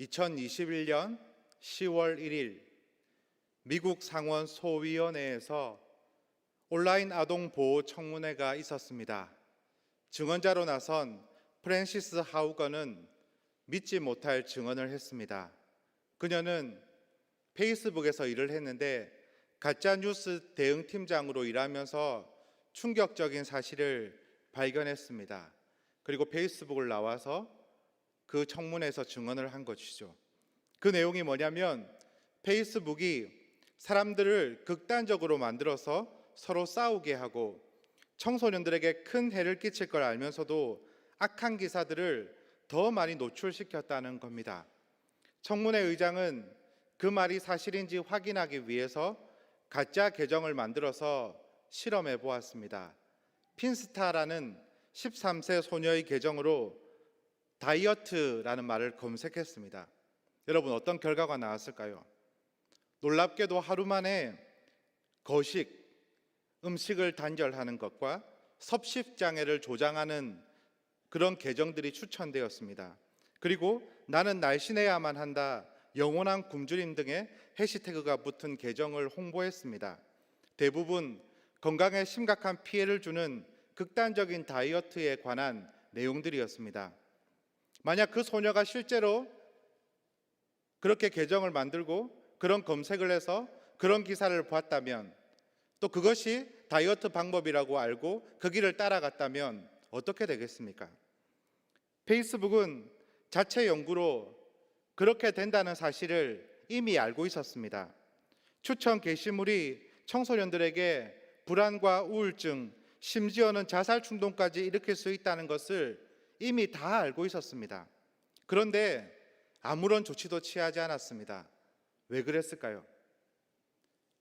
2021년 10월 1일 미국 상원 소위원회에서 온라인 아동 보호 청문회가 있었습니다. 증언자로 나선 프랜시스 하우거는 믿지 못할 증언을 했습니다. 그녀는 페이스북에서 일을 했는데 가짜 뉴스 대응 팀장으로 일하면서 충격적인 사실을 발견했습니다. 그리고 페이스북을 나와서 그 청문회에서 증언을 한 것이죠. 그 내용이 뭐냐면 페이스북이 사람들을 극단적으로 만들어서 서로 싸우게 하고 청소년들에게 큰 해를 끼칠 걸 알면서도 악한 기사들을 더 많이 노출시켰다는 겁니다. 청문회 의장은 그 말이 사실인지 확인하기 위해서 가짜 계정을 만들어서 실험해 보았습니다. 핀스타라는 13세 소녀의 계정으로 다이어트라는 말을 검색했습니다. 여러분 어떤 결과가 나왔을까요? 놀랍게도 하루 만에 거식, 음식을 단절하는 것과 섭식 장애를 조장하는 그런 계정들이 추천되었습니다. 그리고 나는 날씬해야만 한다, 영원한 굶주림 등의 해시태그가 붙은 계정을 홍보했습니다. 대부분 건강에 심각한 피해를 주는 극단적인 다이어트에 관한 내용들이었습니다. 만약 그 소녀가 실제로 그렇게 계정을 만들고 그런 검색을 해서 그런 기사를 봤다면 또 그것이 다이어트 방법이라고 알고 그 길을 따라갔다면 어떻게 되겠습니까? 페이스북은 자체 연구로 그렇게 된다는 사실을 이미 알고 있었습니다. 추천 게시물이 청소년들에게 불안과 우울증, 심지어는 자살 충동까지 일으킬 수 있다는 것을 이미 다 알고 있었습니다. 그런데 아무런 조치도 취하지 않았습니다. 왜 그랬을까요?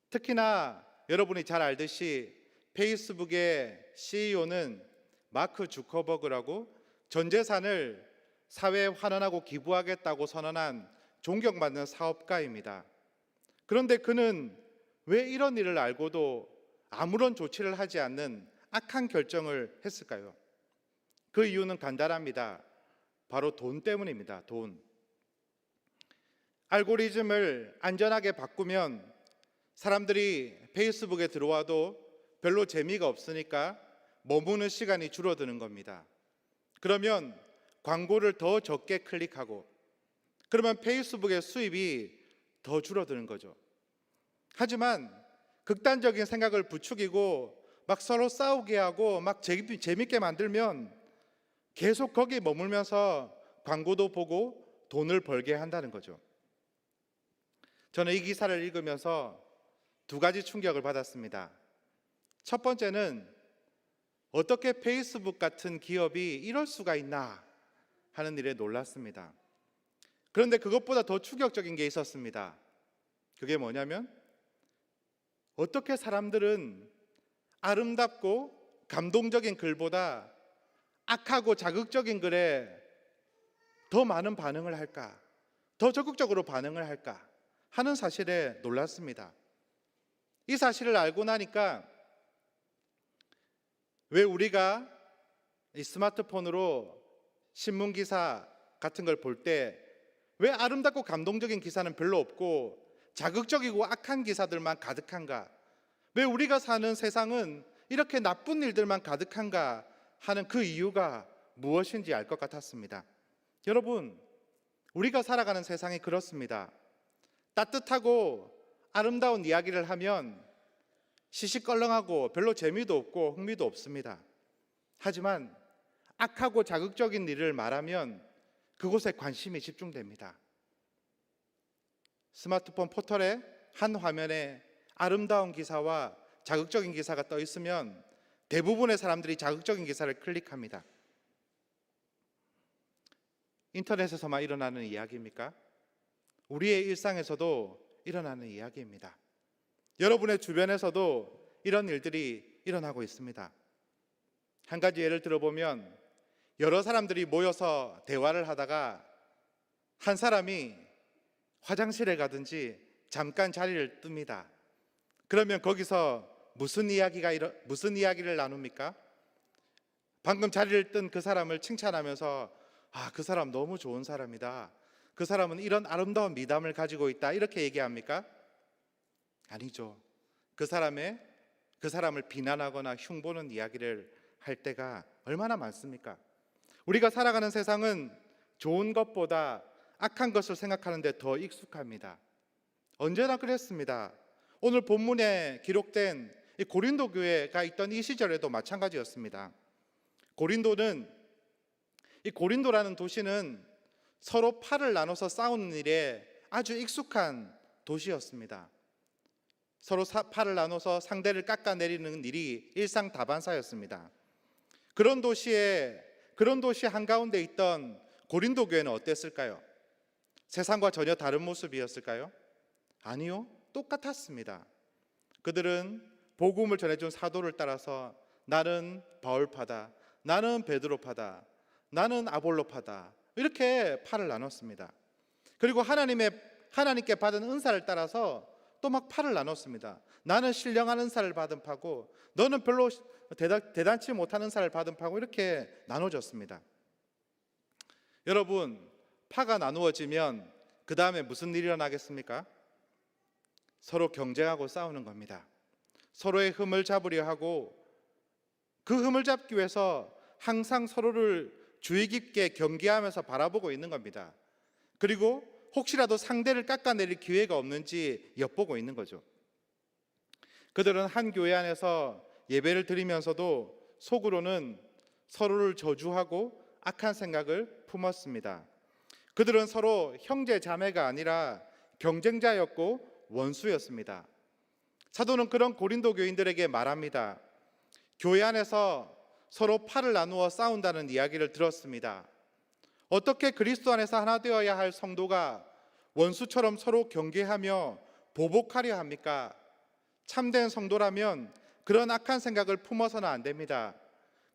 특히나 여러분이 잘 알듯이 페이스북의 CEO는 마크 주커버그라고 전 재산을 사회에 환원하고 기부하겠다고 선언한 존경받는 사업가입니다. 그런데 그는 왜 이런 일을 알고도 아무런 조치를 하지 않는 악한 결정을 했을까요? 그 이유는 간단합니다. 바로 돈 때문입니다. 돈. 알고리즘을 안전하게 바꾸면 사람들이 페이스북에 들어와도 별로 재미가 없으니까 머무는 시간이 줄어드는 겁니다. 그러면 광고를 더 적게 클릭하고 그러면 페이스북의 수입이 더 줄어드는 거죠. 하지만 극단적인 생각을 부추기고 막 서로 싸우게 하고 막 재밌게 만들면 계속 거기에 머물면서 광고도 보고 돈을 벌게 한다는 거죠. 저는 이 기사를 읽으면서 두 가지 충격을 받았습니다. 첫 번째는 어떻게 페이스북 같은 기업이 이럴 수가 있나 하는 일에 놀랐습니다. 그런데 그것보다 더 충격적인 게 있었습니다. 그게 뭐냐면 어떻게 사람들은 아름답고 감동적인 글보다 악하고 자극적인 글에 더 많은 반응을 할까? 더 적극적으로 반응을 할까? 하는 사실에 놀랐습니다. 이 사실을 알고 나니까 왜 우리가 이 스마트폰으로 신문 기사 같은 걸 볼 때 왜 아름답고 감동적인 기사는 별로 없고 자극적이고 악한 기사들만 가득한가? 왜 우리가 사는 세상은 이렇게 나쁜 일들만 가득한가 하는 그 이유가 무엇인지 알 것 같았습니다. 여러분, 우리가 살아가는 세상이 그렇습니다. 따뜻하고 아름다운 이야기를 하면 시시껄렁하고 별로 재미도 없고 흥미도 없습니다. 하지만 악하고 자극적인 일을 말하면 그곳에 관심이 집중됩니다. 스마트폰 포털에 한 화면에 아름다운 기사와 자극적인 기사가 떠 있으면 대부분의 사람들이 자극적인 기사를 클릭합니다. 인터넷에서만 일어나는 이야기입니까? 우리의 일상에서도 일어나는 이야기입니다. 여러분의 주변에서도 이런 일들이 일어나고 있습니다. 한 가지 예를 들어보면 여러 사람들이 모여서 대화를 하다가 한 사람이 화장실에 가든지 잠깐 자리를 뜹니다. 그러면 거기서 무슨 이야기가 일어, 무슨 이야기를 나눕니까? 방금 자리를 뜬 그 사람을 칭찬하면서 아, 그 사람 너무 좋은 사람이다. 그 사람은 이런 아름다운 미담을 가지고 있다 이렇게 얘기합니까? 아니죠. 그 사람의 그 사람을 비난하거나 흉보는 이야기를 할 때가 얼마나 많습니까? 우리가 살아가는 세상은 좋은 것보다 악한 것을 생각하는데 더 익숙합니다. 언제나 그랬습니다. 오늘 본문에 기록된 이 고린도 교회가 있던 이 시절에도 마찬가지였습니다. 고린도는 이 고린도라는 도시는 서로 팔을 나눠서 싸우는 일에 아주 익숙한 도시였습니다. 서로 사- 팔을 나눠서 상대를 깎아내리는 일이 일상 다반사였습니다. 그런 도시에 그런 도시 한가운데 있던 고린도 교회는 어땠을까요? 세상과 전혀 다른 모습이었을까요? 아니요. 똑같았습니다. 그들은 복음을 전해준 사도를 따라서 나는 바울파다. 나는 베드로파다. 나는 아볼로파다. 이렇게 팔을 나눴습니다. 그리고 하나님의 하나님께 받은 은사를 따라서 또막 팔을 나눴습니다. 나는 신령한 은사를 받은 파고 너는 별로 대단, 대단 치 못한 은사를 받은 파고 이렇게 나눠졌습니다. 여러분 파가 나누어지면 그 다음에 무슨 일이 일어나겠습니까? 서로 경쟁하고 싸우는 겁니다. 서로의 흠을 잡으려 하고 그 흠을 잡기 위해서 항상 서로를 주의 깊게 경계하면서 바라보고 있는 겁니다. 그리고 혹시라도 상대를 깎아내릴 기회가 없는지 엿보고 있는 거죠. 그들은 한 교회 안에서 예배를 드리면서도 속으로는 서로를 저주하고 악한 생각을 품었습니다. 그들은 서로 형제 자매가 아니라 경쟁자였고 원수였습니다. 사도는 그런 고린도 교인들에게 말합니다. 교회 안에서 서로 팔을 나누어 싸운다는 이야기를 들었습니다. 어떻게 그리스도 안에서 하나 되어야 할 성도가 원수처럼 서로 경계하며 보복하려 합니까? 참된 성도라면 그런 악한 생각을 품어서는 안 됩니다.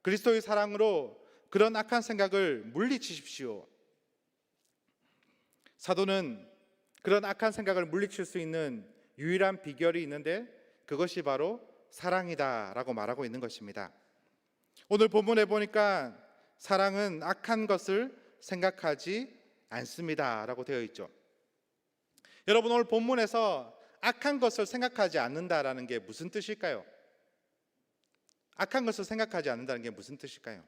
그리스도의 사랑으로 그런 악한 생각을 물리치십시오. 사도는 그런 악한 생각을 물리칠 수 있는 유일한 비결이 있는데 그것이 바로 사랑이다라고 말하고 있는 것입니다. 오늘 본문에 보니까 사랑은 악한 것을 생각하지 않습니다라고 되어 있죠. 여러분 오늘 본문에서 악한 것을 생각하지 않는다라는 게 무슨 뜻일까요? 악한 것을 생각하지 않는다는 게 무슨 뜻일까요?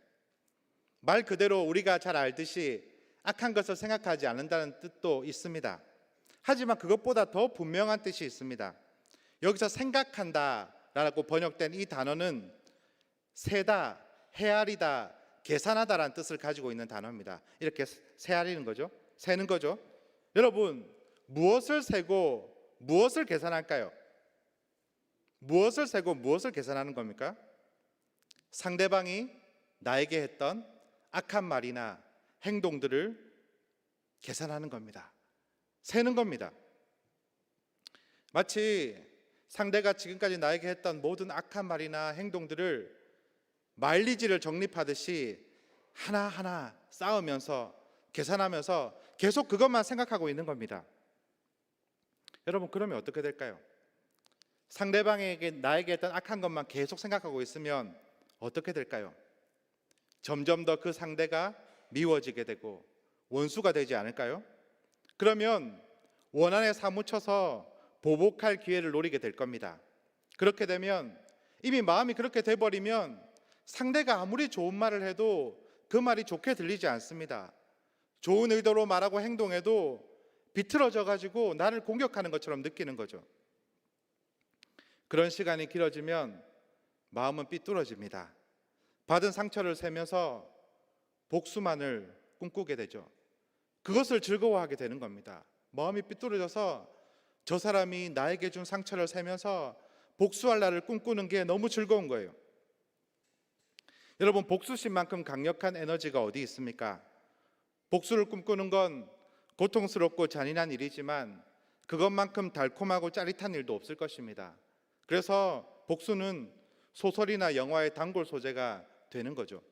말 그대로 우리가 잘 알듯이 악한 것을 생각하지 않는다는 뜻도 있습니다. 하지만 그것보다 더 분명한 뜻이 있습니다. 여기서 생각한다라고 번역된 이 단어는 세다, 헤아리다, 계산하다라는 뜻을 가지고 있는 단어입니다. 이렇게 세아리는 거죠. 세는 거죠. 여러분, 무엇을 세고 무엇을 계산할까요? 무엇을 세고 무엇을 계산하는 겁니까? 상대방이 나에게 했던 악한 말이나 행동들을 계산하는 겁니다. 세는 겁니다. 마치 상대가 지금까지 나에게 했던 모든 악한 말이나 행동들을 마일리지를 적립하듯이 하나하나 쌓으면서 계산하면서 계속 그것만 생각하고 있는 겁니다. 여러분 그러면 어떻게 될까요? 상대방에게 나에게 했던 악한 것만 계속 생각하고 있으면 어떻게 될까요? 점점 더 그 상대가 미워지게 되고 원수가 되지 않을까요? 그러면 원한에 사무쳐서 보복할 기회를 노리게 될 겁니다. 그렇게 되면 이미 마음이 그렇게 돼 버리면 상대가 아무리 좋은 말을 해도 그 말이 좋게 들리지 않습니다. 좋은 의도로 말하고 행동해도 비틀어져 가지고 나를 공격하는 것처럼 느끼는 거죠. 그런 시간이 길어지면 마음은 삐뚤어집니다. 받은 상처를 세면서 복수만을 꿈꾸게 되죠. 그것을 즐거워하게 되는 겁니다. 마음이 삐뚤어져서 저 사람이 나에게 준 상처를 세면서 복수할 날을 꿈꾸는 게 너무 즐거운 거예요. 여러분, 복수심만큼 강력한 에너지가 어디 있습니까? 복수를 꿈꾸는 건 고통스럽고 잔인한 일이지만 그것만큼 달콤하고 짜릿한 일도 없을 것입니다. 그래서 복수는 소설이나 영화의 단골 소재가 되는 거죠.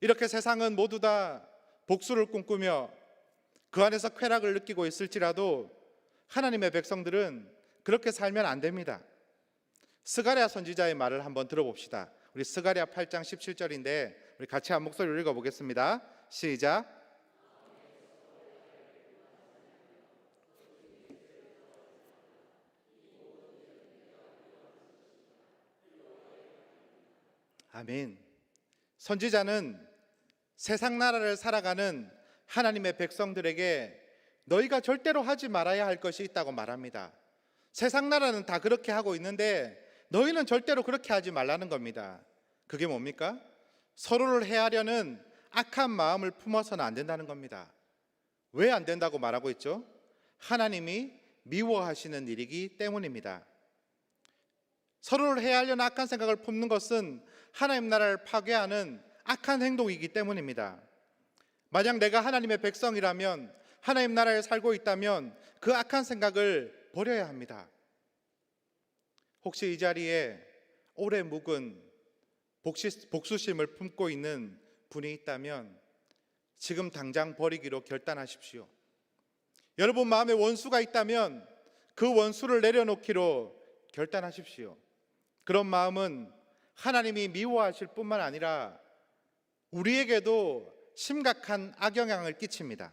이렇게 세상은 모두 다 복수를 꿈꾸며 그 안에서 쾌락을 느끼고 있을지라도 하나님의 백성들은 그렇게 살면 안 됩니다. 스가랴 선지자의 말을 한번 들어봅시다. 우리 스가랴 8장 17절인데 우리 같이 한 목소리로 읽어 보겠습니다. 시작. 아멘. 선지자는 세상 나라를 살아가는 하나님의 백성들에게 너희가 절대로 하지 말아야 할 것이 있다고 말합니다. 세상 나라는 다 그렇게 하고 있는데 너희는 절대로 그렇게 하지 말라는 겁니다. 그게 뭡니까? 서로를 해하려는 악한 마음을 품어서는 안 된다는 겁니다. 왜 안 된다고 말하고 있죠? 하나님이 미워하시는 일이기 때문입니다. 서로를 해하려는 악한 생각을 품는 것은 하나님 나라를 파괴하는 악한 행동이기 때문입니다. 만약 내가 하나님의 백성이라면 하나님 나라에 살고 있다면 그 악한 생각을 버려야 합니다. 혹시 이 자리에 오래 묵은 복수심을 품고 있는 분이 있다면 지금 당장 버리기로 결단하십시오. 여러분 마음에 원수가 있다면 그 원수를 내려놓기로 결단하십시오. 그런 마음은 하나님이 미워하실 뿐만 아니라 우리에게도 심각한 악영향을 끼칩니다.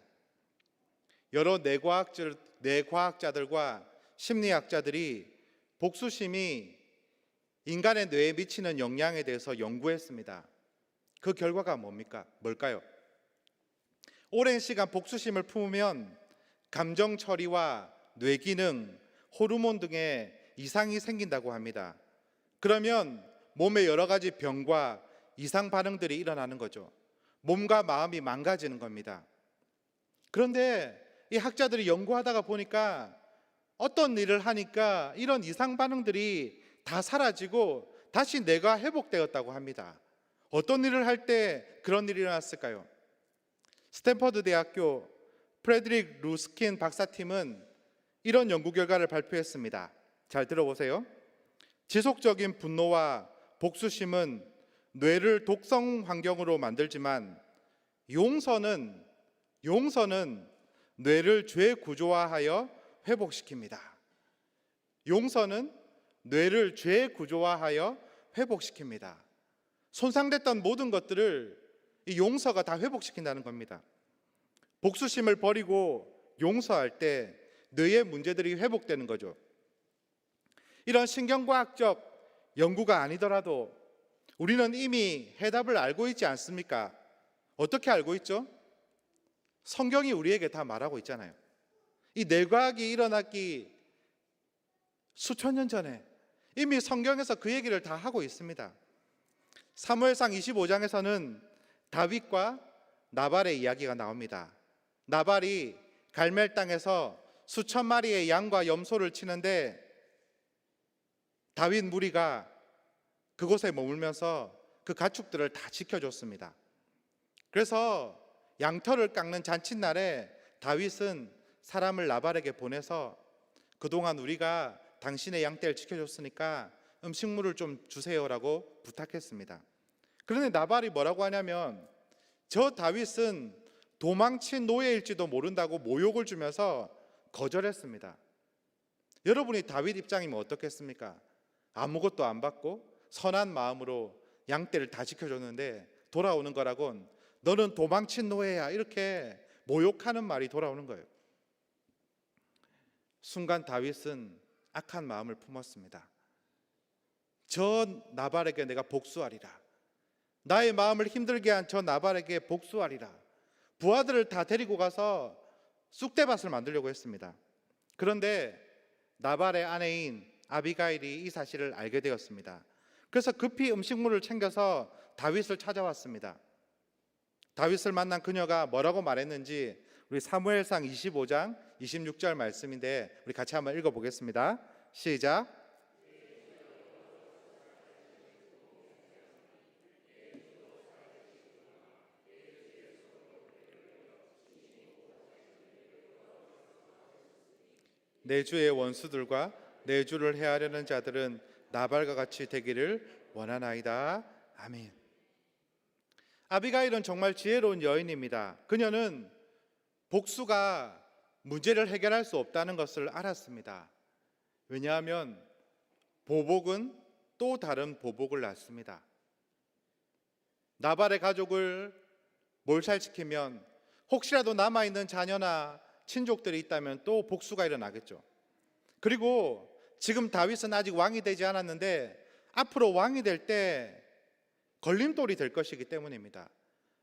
여러 뇌과학자, 뇌과학자들과 심리학자들이 복수심이 인간의 뇌에 미치는 영향에 대해서 연구했습니다. 그 결과가 뭡니까? 뭘까요? 오랜 시간 복수심을 품으면 감정 처리와 뇌 기능, 호르몬 등의 이상이 생긴다고 합니다. 그러면 몸에 여러 가지 병과 이상 반응들이 일어나는 거죠. 몸과 마음이 망가지는 겁니다. 그런데 이 학자들이 연구하다가 보니까 어떤 일을 하니까 이런 이상 반응들이 다 사라지고 다시 뇌가 회복되었다고 합니다. 어떤 일을 할 때 그런 일이 일어났을까요? 스탠퍼드 대학교 프레드릭 루스킨 박사팀은 이런 연구 결과를 발표했습니다. 잘 들어보세요. 지속적인 분노와 복수심은 뇌를 독성 환경으로 만들지만 용서는 용서는 뇌를 죄 구조화하여 회복시킵니다. 용서는 뇌를 죄 구조화하여 회복시킵니다. 손상됐던 모든 것들을 이 용서가 다 회복시킨다는 겁니다. 복수심을 버리고 용서할 때 뇌의 문제들이 회복되는 거죠. 이런 신경과학적 연구가 아니더라도 우리는 이미 해답을 알고 있지 않습니까? 어떻게 알고 있죠? 성경이 우리에게 다 말하고 있잖아요. 이 뇌과학이 일어났기 수천 년 전에 이미 성경에서 그 얘기를 다 하고 있습니다. 사무엘상 25장에서는 다윗과 나발의 이야기가 나옵니다. 나발이 갈멜 땅에서 수천 마리의 양과 염소를 치는데 다윗 무리가 그곳에 머물면서 그 가축들을 다 지켜줬습니다. 그래서 양털을 깎는 잔칫날에 다윗은 사람을 나발에게 보내서 그동안 우리가 당신의 양떼를 지켜줬으니까 음식물을 좀 주세요라고 부탁했습니다. 그런데 나발이 뭐라고 하냐면 저 다윗은 도망친 노예일지도 모른다고 모욕을 주면서 거절했습니다. 여러분이 다윗 입장이면 어떻겠습니까? 아무것도 안 받고 선한 마음으로 양떼를 다 지켜줬는데 돌아오는 거라곤 너는 도망친 노예야 이렇게 모욕하는 말이 돌아오는 거예요. 순간 다윗은 악한 마음을 품었습니다. 저 나발에게 내가 복수하리라. 나의 마음을 힘들게 한 저 나발에게 복수하리라. 부하들을 다 데리고 가서 쑥대밭을 만들려고 했습니다. 그런데 나발의 아내인 아비가일이 이 사실을 알게 되었습니다. 그래서 급히 음식물을 챙겨서 다윗을 찾아왔습니다. 다윗을 만난 그녀가 뭐라고 말했는지 우리 사무엘상 25장 26절 말씀인데 우리 같이 한번 읽어 보겠습니다. 시작. 내 주의 원수들과 내 주를 해하려는 자들은 나발과 같이 되기를 원하나이다. 아멘. 아비가일은 정말 지혜로운 여인입니다. 그녀는 복수가 문제를 해결할 수 없다는 것을 알았습니다. 왜냐하면 보복은 또 다른 보복을 낳습니다. 나발의 가족을 몰살시키면 혹시라도 남아있는 자녀나 친족들이 있다면 또 복수가 일어나겠죠. 그리고 지금 다윗은 아직 왕이 되지 않았는데 앞으로 왕이 될 때 걸림돌이 될 것이기 때문입니다.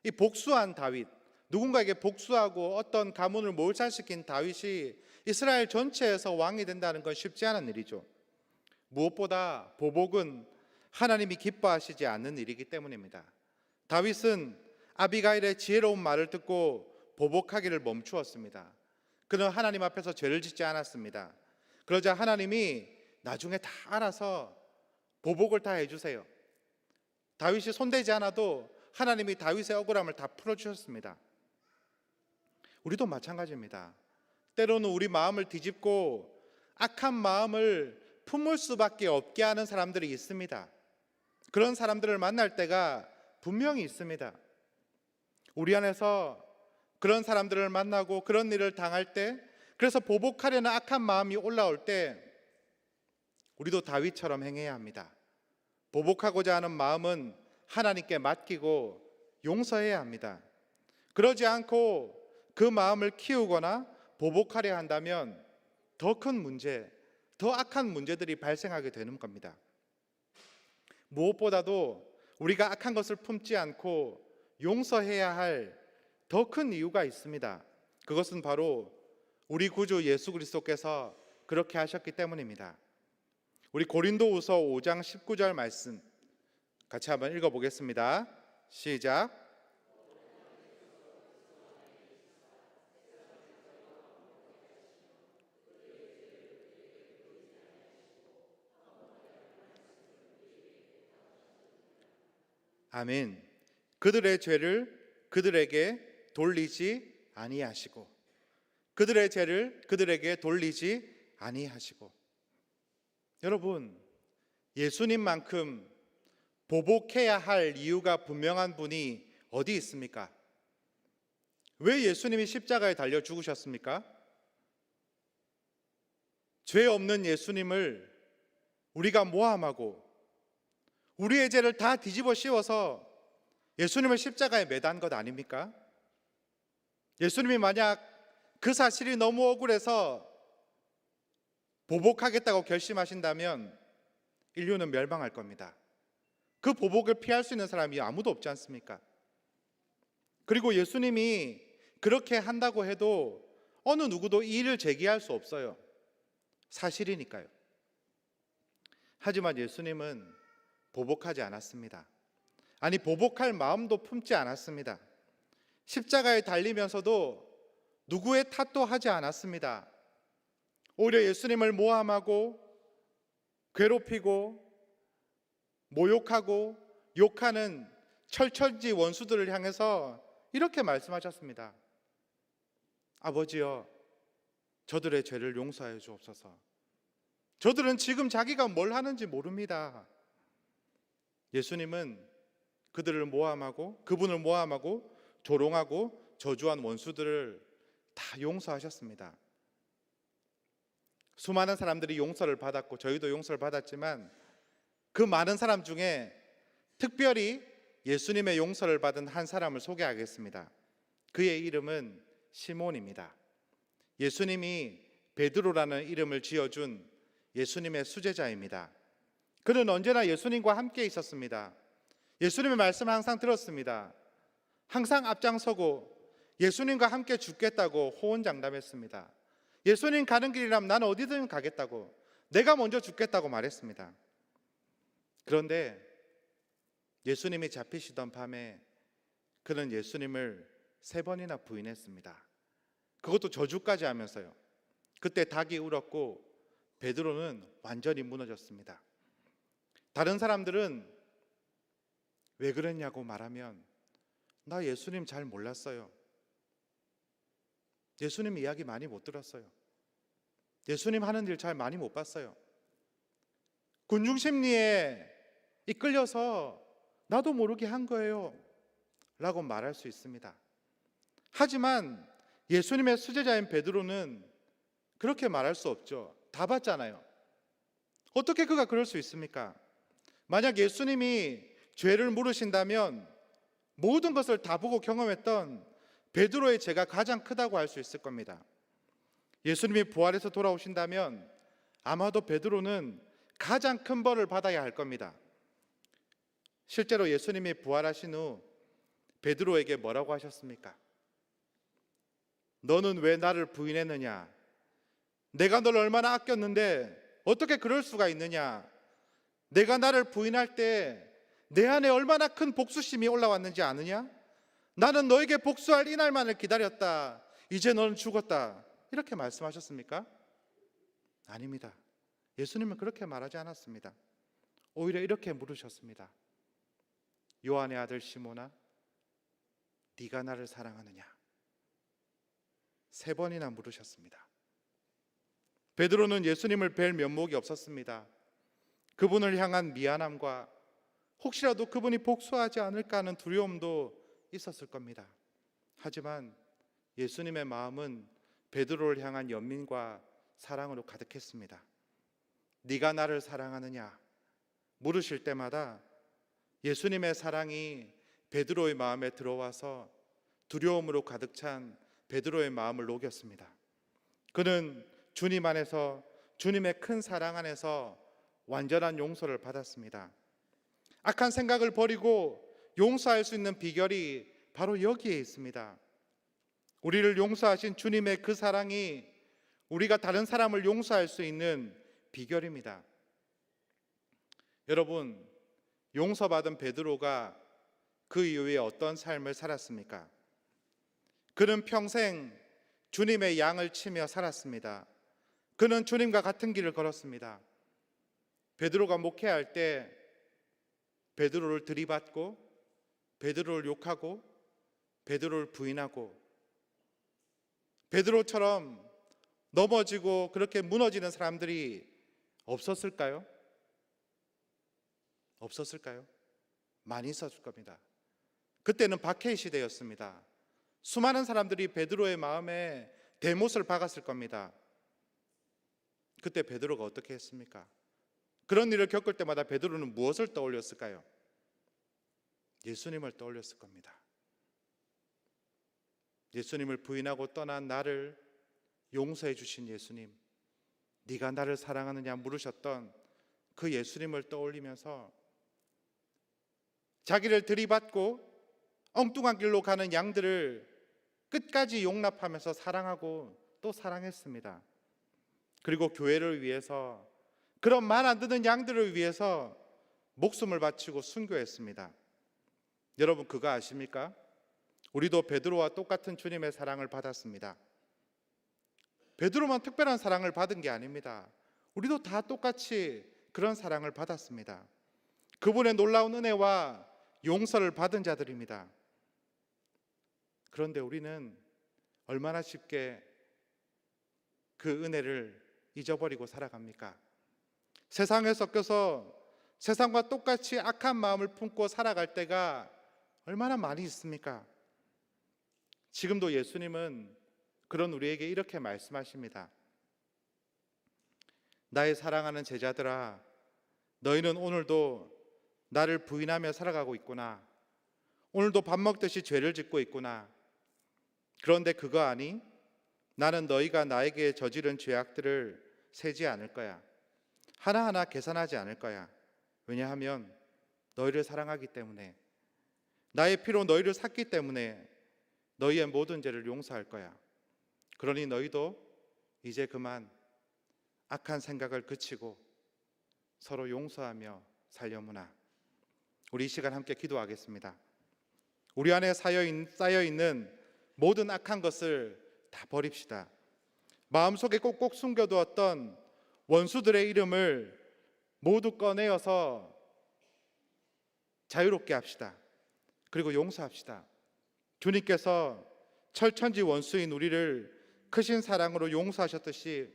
이 복수한 다윗, 누군가에게 복수하고 어떤 가문을 몰살시킨 다윗이 이스라엘 전체에서 왕이 된다는 건 쉽지 않은 일이죠. 무엇보다 보복은 하나님이 기뻐하시지 않는 일이기 때문입니다. 다윗은 아비가일의 지혜로운 말을 듣고 보복하기를 멈추었습니다. 그는 하나님 앞에서 죄를 짓지 않았습니다. 그러자 하나님이 나중에 다 알아서 보복을 다 해주세요. 다윗이 손대지 않아도 하나님이 다윗의 억울함을 다 풀어주셨습니다. 우리도 마찬가지입니다. 때로는 우리 마음을 뒤집고 악한 마음을 품을 수밖에 없게 하는 사람들이 있습니다. 그런 사람들을 만날 때가 분명히 있습니다. 우리 안에서 그런 사람들을 만나고 그런 일을 당할 때 그래서 보복하려는 악한 마음이 올라올 때 우리도 다윗처럼 행해야 합니다. 보복하고자 하는 마음은 하나님께 맡기고 용서해야 합니다. 그러지 않고 그 마음을 키우거나 보복하려 한다면 더 큰 문제, 더 악한 문제들이 발생하게 되는 겁니다. 무엇보다도 우리가 악한 것을 품지 않고 용서해야 할 더 큰 이유가 있습니다. 그것은 바로 우리 구주 예수 그리스도께서 그렇게 하셨기 때문입니다. 우리 고린도후서 5장 19절 말씀 같이 한번 읽어 보겠습니다. 시작. 아멘. 그들의 죄를 그들에게 돌리지 아니하시고 그들의 죄를 그들에게 돌리지 아니하시고 여러분 예수님만큼 보복해야 할 이유가 분명한 분이 어디 있습니까? 왜 예수님이 십자가에 달려 죽으셨습니까? 죄 없는 예수님을 우리가 모함하고 우리의 죄를 다 뒤집어 씌워서 예수님을 십자가에 매단 것 아닙니까? 예수님이 만약 그 사실이 너무 억울해서 보복하겠다고 결심하신다면 인류는 멸망할 겁니다. 그 보복을 피할 수 있는 사람이 아무도 없지 않습니까? 그리고 예수님이 그렇게 한다고 해도 어느 누구도 이 일을 제기할 수 없어요. 사실이니까요. 하지만 예수님은 보복하지 않았습니다. 아니, 보복할 마음도 품지 않았습니다. 십자가에 달리면서도 누구의 탓도 하지 않았습니다. 오히려 예수님을 모함하고 괴롭히고 모욕하고 욕하는 철천지 원수들을 향해서 이렇게 말씀하셨습니다. 아버지여, 저들의 죄를 용서해 주옵소서. 저들은 지금 자기가 뭘 하는지 모릅니다. 예수님은 그들을 모함하고 그분을 모함하고 조롱하고 저주한 원수들을 다 용서하셨습니다. 수많은 사람들이 용서를 받았고 저희도 용서를 받았지만 그 많은 사람 중에 특별히 예수님의 용서를 받은 한 사람을 소개하겠습니다. 그의 이름은 시몬입니다. 예수님이 베드로라는 이름을 지어준 예수님의 수제자입니다. 그는 언제나 예수님과 함께 있었습니다. 예수님의 말씀을 항상 들었습니다. 항상 앞장서고 예수님과 함께 죽겠다고 호언장담했습니다. 예수님 가는 길이라면 나는 어디든 가겠다고 내가 먼저 죽겠다고 말했습니다. 그런데 예수님이 잡히시던 밤에 그는 예수님을 세 번이나 부인했습니다. 그것도 저주까지 하면서요. 그때 닭이 울었고 베드로는 완전히 무너졌습니다. 다른 사람들은 왜 그랬냐고 말하면 나 예수님 잘 몰랐어요. 예수님 이야기 많이 못 들었어요. 예수님 하는 일 잘 많이 못 봤어요. 군중 심리에 이끌려서 나도 모르게 한 거예요. 라고 말할 수 있습니다. 하지만 예수님의 수제자인 베드로는 그렇게 말할 수 없죠. 다 봤잖아요. 어떻게 그가 그럴 수 있습니까? 만약 예수님이 죄를 물으신다면 모든 것을 다 보고 경험했던 베드로의 죄가 가장 크다고 할 수 있을 겁니다. 예수님이 부활해서 돌아오신다면 아마도 베드로는 가장 큰 벌을 받아야 할 겁니다. 실제로 예수님이 부활하신 후 베드로에게 뭐라고 하셨습니까? 너는 왜 나를 부인했느냐? 내가 널 얼마나 아꼈는데 어떻게 그럴 수가 있느냐? 내가 나를 부인할 때 내 안에 얼마나 큰 복수심이 올라왔는지 아느냐? 나는 너에게 복수할 이날만을 기다렸다. 이제 너는 죽었다. 이렇게 말씀하셨습니까? 아닙니다. 예수님은 그렇게 말하지 않았습니다. 오히려 이렇게 물으셨습니다. 요한의 아들 시모나, 네가 나를 사랑하느냐? 세 번이나 물으셨습니다. 베드로는 예수님을 뵐 면목이 없었습니다. 그분을 향한 미안함과 혹시라도 그분이 복수하지 않을까 하는 두려움도 있었을 겁니다. 하지만 예수님의 마음은 베드로를 향한 연민과 사랑으로 가득했습니다. 네가 나를 사랑하느냐 물으실 때마다 예수님의 사랑이 베드로의 마음에 들어와서 두려움으로 가득 찬 베드로의 마음을 녹였습니다. 그는 주님 안에서 주님의 큰 사랑 안에서 완전한 용서를 받았습니다. 악한 생각을 버리고 용서할 수 있는 비결이 바로 여기에 있습니다. 우리를 용서하신 주님의 그 사랑이 우리가 다른 사람을 용서할 수 있는 비결입니다. 여러분, 용서받은 베드로가 그 이후에 어떤 삶을 살았습니까? 그는 평생 주님의 양을 치며 살았습니다. 그는 주님과 같은 길을 걸었습니다. 베드로가 목회할 때 베드로를 들이받고 베드로를 욕하고 베드로를 부인하고 베드로처럼 넘어지고 그렇게 무너지는 사람들이 없었을까요? 없었을까요? 많이 있었을 겁니다. 그때는 박해의 시대였습니다. 수많은 사람들이 베드로의 마음에 대못을 박았을 겁니다. 그때 베드로가 어떻게 했습니까? 그런 일을 겪을 때마다 베드로는 무엇을 떠올렸을까요? 예수님을 떠올렸을 겁니다. 예수님을 부인하고 떠난 나를 용서해 주신 예수님, 네가 나를 사랑하느냐 물으셨던 그 예수님을 떠올리면서 자기를 들이받고 엉뚱한 길로 가는 양들을 끝까지 용납하면서 사랑하고 또 사랑했습니다. 그리고 교회를 위해서 그런 말 안 듣는 양들을 위해서 목숨을 바치고 순교했습니다. 여러분 그거 아십니까? 우리도 베드로와 똑같은 주님의 사랑을 받았습니다. 베드로만 특별한 사랑을 받은 게 아닙니다. 우리도 다 똑같이 그런 사랑을 받았습니다. 그분의 놀라운 은혜와 용서를 받은 자들입니다. 그런데 우리는 얼마나 쉽게 그 은혜를 잊어버리고 살아갑니까? 세상에 섞여서 세상과 똑같이 악한 마음을 품고 살아갈 때가 얼마나 많이 있습니까? 지금도 예수님은 그런 우리에게 이렇게 말씀하십니다. 나의 사랑하는 제자들아, 너희는 오늘도 나를 부인하며 살아가고 있구나. 오늘도 밥 먹듯이 죄를 짓고 있구나. 그런데 그거 아니? 나는 너희가 나에게 저지른 죄악들을 세지 않을 거야. 하나하나 계산하지 않을 거야. 왜냐하면 너희를 사랑하기 때문에 나의 피로 너희를 샀기 때문에 너희의 모든 죄를 용서할 거야. 그러니 너희도 이제 그만 악한 생각을 그치고 서로 용서하며 살려무나. 우리 이 시간 함께 기도하겠습니다. 우리 안에 쌓여 있는 모든 악한 것을 다 버립시다. 마음속에 꼭꼭 숨겨두었던 원수들의 이름을 모두 꺼내어서 자유롭게 합시다. 그리고 용서합시다. 주님께서 철천지 원수인 우리를 크신 사랑으로 용서하셨듯이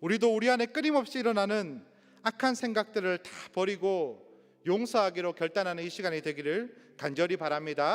우리도 우리 안에 끊임없이 일어나는 악한 생각들을 다 버리고 용서하기로 결단하는 이 시간이 되기를 간절히 바랍니다.